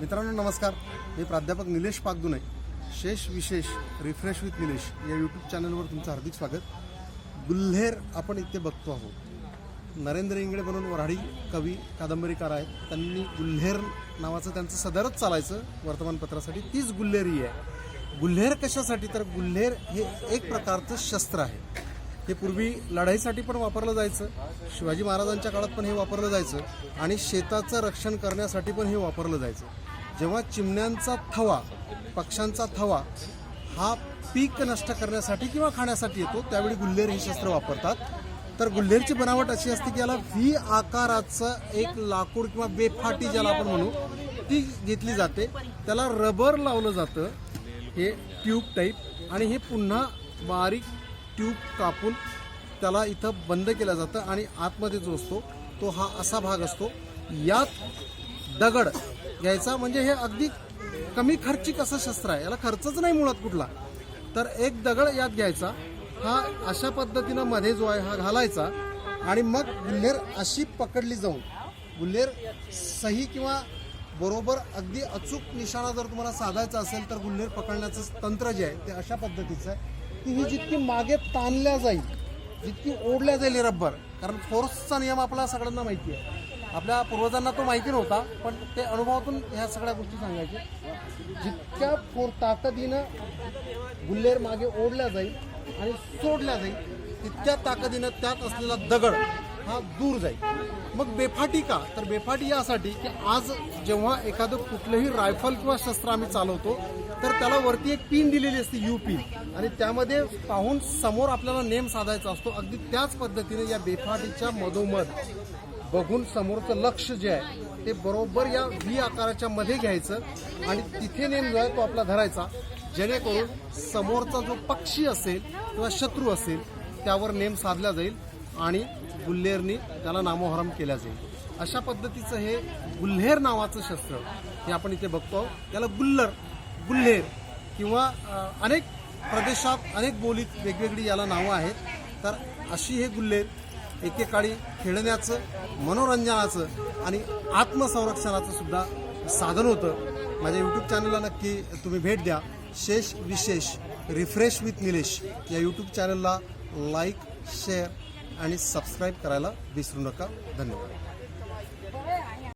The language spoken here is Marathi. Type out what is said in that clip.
मित्रांनो नमस्कार. मी प्राध्यापक निलेश पागदुने शेष विशेष रिफ्रेश विथ निलेश या यूट्यूब चॅनलवर तुमचं हार्दिक स्वागत. गुल्हेर आपण इथे बघतो आहोत. नरेंद्र इंगळे म्हणून वऱ्हाडी कवी कादंबरीकार आहेत. त्यांनी गुल्हेर नावाचं त्यांचं सदरच चालायचं. वर्तमानपत्रासाठी तीच गुल्हेरी आहे. गुल्हेर कशासाठी? तर गुल्हेर हे एक प्रकारचं शस्त्र आहे. हे पूर्वी लढाईसाठी पण वापरलं जायचं. शिवाजी महाराजांच्या काळात पण हे वापरलं जायचं. आणि शेताचं रक्षण करण्यासाठी पण हे वापरलं जायचं. जेव्हा चिमण्यांचा थवा पक्ष्यांचा थवा हा पीक नष्ट करण्यासाठी किंवा खाण्यासाठी येतो त्यावेळी गुल्हेर हे शस्त्र वापरतात. तर गुल्हेरची बनावट अशी असते की याला व्ही आकाराचं एक लाकूड किंवा बेफाटी ज्याला आपण म्हणू ती घेतली जाते. त्याला रबर लावलं जातं हे ट्यूब टाईप आणि हे पुन्हा बारीक ट्यूब कापून त्याला इथं बंद केलं जातं आणि आतमध्ये जो असतो तो हा असा भाग असतो. यात दगड घ्यायचा म्हणजे हे अगदी कमी खर्चिक असं शस्त्र आहे. याला खर्चच नाही मुळात कुठला. तर एक दगड यात घ्यायचा. हा अशा पद्धतीनं मध्ये जो आहे हा घालायचा आणि मग गुल्हेर अशी पकडली जाऊन गुल्हेर सही किंवा बरोबर अगदी अचूक निशाणा जर तुम्हाला साधायचा असेल तर गुल्हेर पकडण्याचं तंत्र जे आहे ते अशा पद्धतीचं आहे की ही जितकी मागे ताणल्या जाईल जितकी ओढल्या जाईल रब्बर. कारण फोर्सचा नियम आपला सगळ्यांना माहिती आहे. आपल्या पूर्वजांना तो माहिती नव्हता पण ते अनुभवातून ह्या सगळ्या गोष्टी सांगायचे. जितक्या फोर ताकदीनं गुल्हेर मागे ओढल्या जाईल आणि सोडल्या जाईल तितक्या ताकदीनं त्यात असलेला दगड हा दूर जाईल. मग बेफाटी का? तर बेफाटी यासाठी की आज जेव्हा एखादं कुठलंही रायफल किंवा शस्त्र आम्ही चालवतो तर त्याला वरती एक पिन दिलेली असते यू पिन आणि त्यामध्ये पाहून समोर आपल्याला नेम साधायचा असतो. अगदी त्याच पद्धतीने या बेफाटीच्या मधोमध बघून समोरचं लक्ष जे आहे ते बरोबर या व्ही आकाराच्या मध्ये घ्यायचं आणि तिथे नेम जो आहे तो आपला धरायचा. जेणेकरून समोरचा जो पक्षी असेल किंवा शत्रू असेल त्यावर नेम साधला जाईल आणि गुल्हेरनी त्याला नामोहरम केल्या जाईल. अशा पद्धतीचं हे गुल्हेर नावाचं शस्त्र हे आपण इथे बघतो त्याला गुल्लर गुल्हेर किंवा अनेक प्रदेशात अनेक बोलीत वेगवेगळी याला नावं आहेत. तर अशी हे गुल्हेर एकेकाळी खेळण्याचं मनोरंजनाचं आणि आत्मसंरक्षणाचं सुद्धा साधन होतं. माझ्या यूट्यूब चॅनलला नक्की तुम्ही भेट द्या. शेष विशेष रिफ्रेश विथ निलेश या यूट्यूब चॅनलला लाईक शेअर आणि सबस्क्राईब करायला विसरू नका. धन्यवाद.